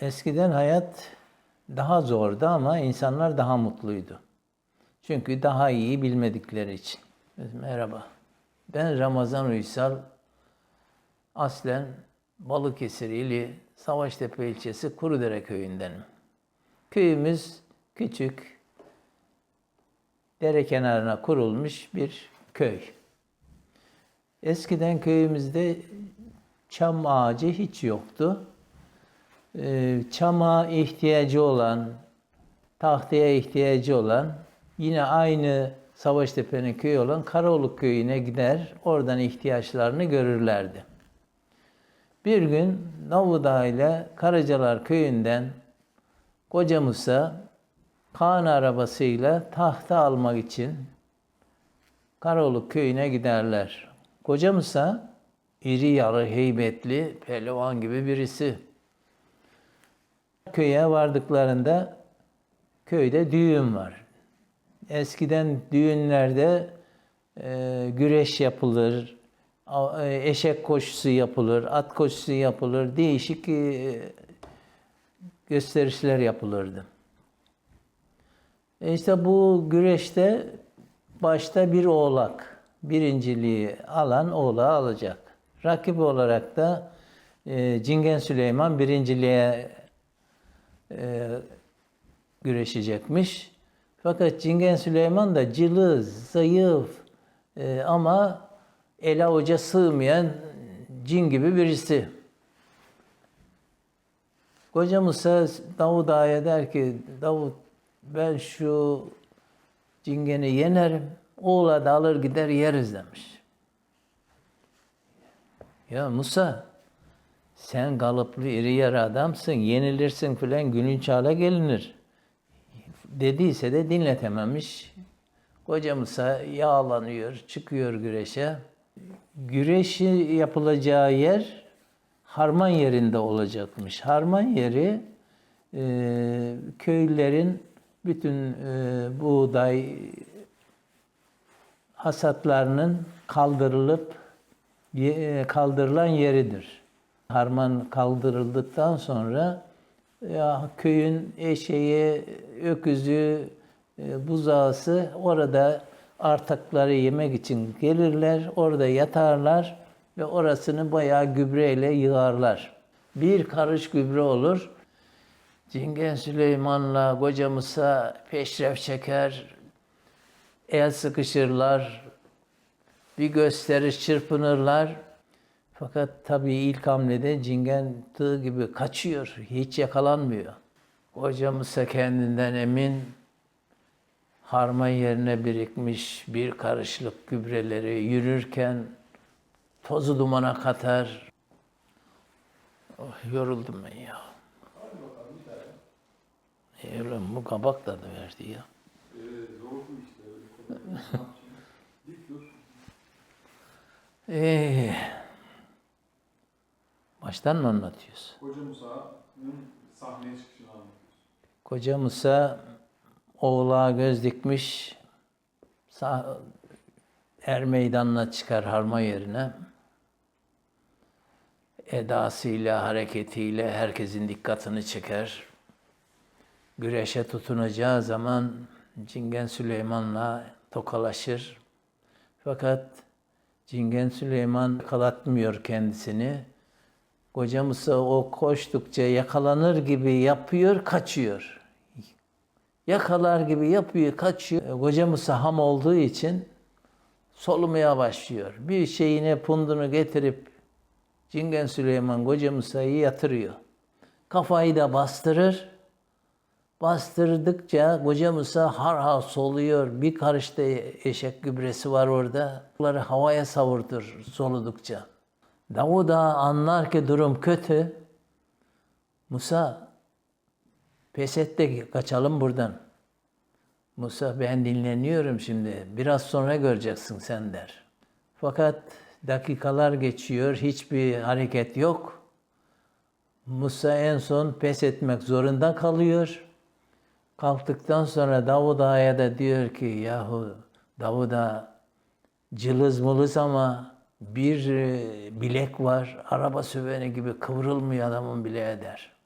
Eskiden hayat daha zordu ama insanlar daha mutluydu. Çünkü daha iyi bilmedikleri için. Merhaba. Ben Ramazan Uysal. Aslen Balıkesir ili Savaştepe ilçesi Kurudere köyündenim. Köyümüz küçük, dere kenarına kurulmuş bir köy. Eskiden köyümüzde çam ağacı hiç yoktu. Ee, Çama ihtiyacı olan, tahtaya ihtiyacı olan, yine aynı Savaştepe'nin köyü olan Karaoluk köyüne gider, oradan ihtiyaçlarını görürlerdi. Bir gün Navudağ ile Karacalar köyünden Koca Musa Kaan arabasıyla tahta almak için Karaoluk köyüne giderler. Koca Musa iri yarı heybetli pehlivan gibi birisi. Köye vardıklarında köyde düğün var. Eskiden düğünlerde e, güreş yapılır, e, eşek koşusu yapılır, at koşusu yapılır, değişik e, gösterişler yapılırdı. E işte bu güreşte başta bir oğlak, birinciliği alan oğlağı alacak. Rakip olarak da Cingen Süleyman birinciliğe e, güreşecekmiş. Fakat Cingen Süleyman da cılız, zayıf e, ama ele avuca sığmayan cin gibi birisi. Koca Musa Davud Ağa'ya der ki Davut ben şu cingeni yenerim. Oğla da alır gider yeriz demiş. Ya Musa sen kalıplı iri yarı adamsın, yenilirsin filan günün çağla gelinir. Dediyse de dinletememiş. Koca Musa yağlanıyor, çıkıyor güreşe. Güreşi yapılacağı yer harman yerinde olacakmış. Harman yeri e, köylülerin bütün e, buğday hasatlarının kaldırılıp ye- kaldırılan yeridir. Harman kaldırıldıktan sonra ya köyün eşeği, öküzü, e, buzağısı orada artakları yemek için gelirler, orada yatarlar ve orasını bayağı gübreyle yığarlar. Bir karış gübre olur. Cingen Süleyman'la Koca Musa peşref çeker, el sıkışırlar, bir gösteriş çırpınırlar. Fakat tabii ilk hamlede cingen tığ gibi kaçıyor, hiç yakalanmıyor. Koca Musa kendinden emin, harman yerine birikmiş bir karışlık gübreleri yürürken tozu dumana katar. Oh, yoruldum ben ya. E, ulan bu kabak tadı verdi ya. Ee, işte. Ee, baştan mı anlatıyoruz? Koca Musa'nın sahneye çıkışını anlatıyoruz. Koca Musa oğlağa göz dikmiş. Er meydanına çıkar harma yerine. Edasıyla, hareketiyle herkesin dikkatini çeker. Güreşe tutunacağı zaman Cingen Süleyman'la tokalaşır. Fakat Cingen Süleyman yakalatmıyor kendisini. Koca Musa o koştukça yakalanır gibi yapıyor, kaçıyor. Yakalar gibi yapıyor, kaçıyor. Koca Musa ham olduğu için solumaya başlıyor. Bir şeyine pundunu getirip Cingen Süleyman Koca Musa'yı yatırıyor. Kafayı da bastırır. Bastırdıkça Koca Musa har har soluyor. Bir karışta eşek gübresi var orada. Bunları havaya savurtur soludukça. Davud Ağa anlar ki durum kötü. Musa pes et de kaçalım buradan. Musa ben dinleniyorum şimdi. Biraz sonra göreceksin sen der. Fakat dakikalar geçiyor. Hiçbir hareket yok. Musa en son pes etmek zorunda kalıyor. Kalktıktan sonra Davud Ağa'ya da diyor ki yahu Davud Ağa cılız mılız ama bir e, bilek var. Araba süveni gibi kıvrılmıyor adamın bileği der.